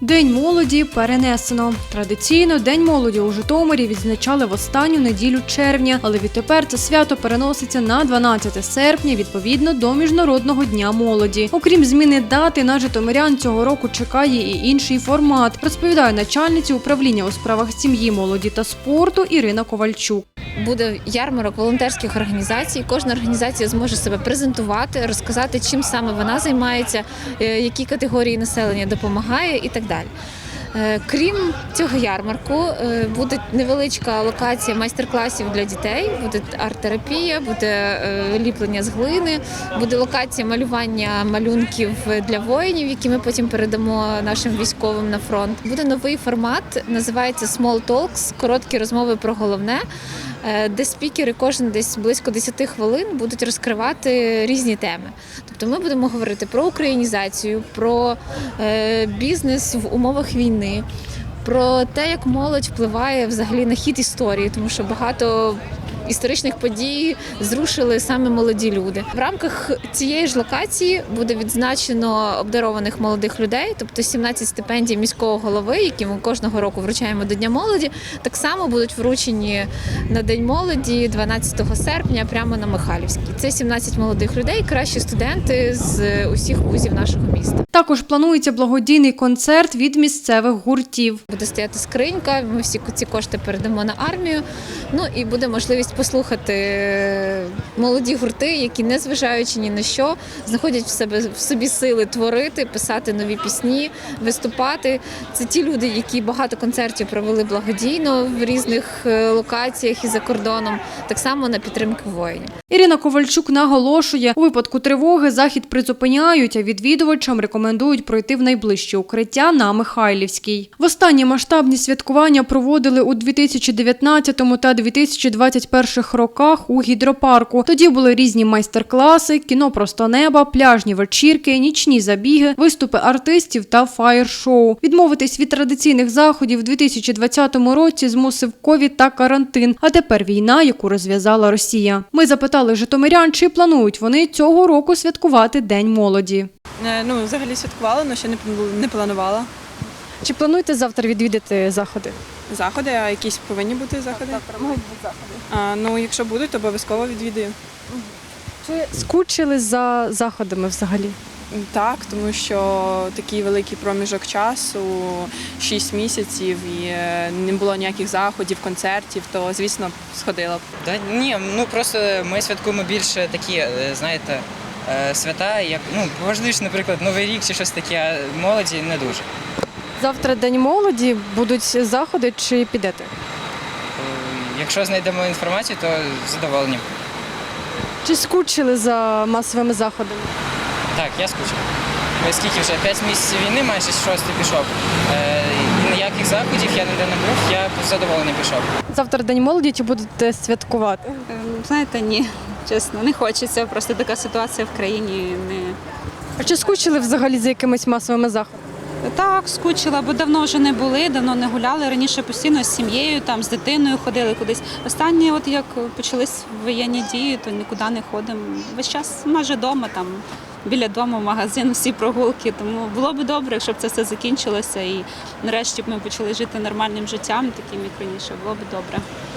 День молоді перенесено. Традиційно День молоді у Житомирі відзначали в останню неділю червня, але відтепер це свято переноситься на 12 серпня відповідно до Міжнародного дня молоді. Окрім зміни дати, на житомирян цього року чекає і інший формат. Розповідає начальниця управління у справах сім'ї, молоді та спорту Ірина Ковальчук. Буде ярмарок волонтерських організацій. Кожна організація зможе себе презентувати, розказати, чим саме вона займається, е, які категорії населення допомагає і так далі. Е, Крім цього ярмарку, е, буде невеличка локація майстер-класів для дітей. Буде арт-терапія, буде е, ліплення з глини, буде локація малювання малюнків для воїнів, які ми потім передамо нашим військовим на фронт. Буде новий формат, називається Small Talks, короткі розмови про головне де спікери кожен десь близько 10 хвилин будуть розкривати різні теми. Тобто ми будемо говорити про українізацію, про бізнес в умовах війни. Про те, як молодь впливає взагалі на хід історії, тому що багато історичних подій зрушили саме молоді люди. В рамках цієї ж локації буде відзначено обдарованих молодих людей, тобто 17 стипендій міського голови, які ми кожного року вручаємо до Дня молоді, так само будуть вручені на День молоді 12 серпня прямо на Михайлівській. Це 17 молодих людей, кращі студенти з усіх вузів нашого міста. Також планується благодійний концерт від місцевих гуртів. Буде стояти скринька. Ми всі ці кошти передамо на армію. Ну і буде можливість послухати молоді гурти, які, незважаючи ні на що, знаходять в себе в собі сили творити, писати нові пісні, виступати. Це ті люди, які багато концертів провели благодійно в різних е, локаціях і за кордоном, так само на підтримку воїнів. Ірина Ковальчук наголошує, у випадку тривоги захід призупиняють, а відвідувачам рекомендують пройти в найближче укриття на Михайлівській. Востаннє масштабні святкування проводили у 2019 та 2021 роках у гідропарку. Тоді були різні майстер-класи, кіно просто неба, пляжні вечірки, нічні забіги, виступи артистів та фаєр-шоу. Відмовитись від традиційних заходів у 2020 році змусив ковід та карантин. А тепер війна, яку розв'язала Росія. Ми запитали житомирян, чи планують вони цього року святкувати День молоді. Е, Ну, взагалі святкувала, але ще не планувала. Чи плануєте завтра відвідати заходи? Заходи, а якісь повинні бути заходи? Так, заходи. А, ну, якщо будуть, то обов'язково відвідую. Чи скучили за заходами взагалі? Так, тому що такий великий проміжок часу, 6 місяців, і е, не було ніяких заходів, концертів, то звісно сходила б. Да ні, ну просто ми святкуємо більше такі, е, знаєте, е, свята, як ну важливіше, наприклад, Новий рік чи щось таке, а молоді не дуже. Завтра День молоді, будуть заходи чи підете? Е, Якщо знайдемо інформацію, то з задоволенням. Чи скучили за масовими заходами? Так, я скучив. Е, Скільки вже 5 місяців війни, майже шостий пішов. Е, і ніяких заходів я ніде не був, я з задоволенням пішов. Завтра День молоді, чи будете святкувати? Ем, Знаєте, ні, чесно, не хочеться. Просто така ситуація в країні не А чи скучили взагалі за якимись масовими заходами? Так, скучила, бо давно вже не були, давно не гуляли. Раніше постійно з сім'єю, там з дитиною ходили кудись. Останні, от як почались воєнні дії, то нікуди не ходимо. Весь час майже вдома, там біля дому, магазин, всі прогулки. Тому було б добре, якщо це все закінчилося і нарешті б ми почали жити нормальним життям, таким як раніше. Було б добре.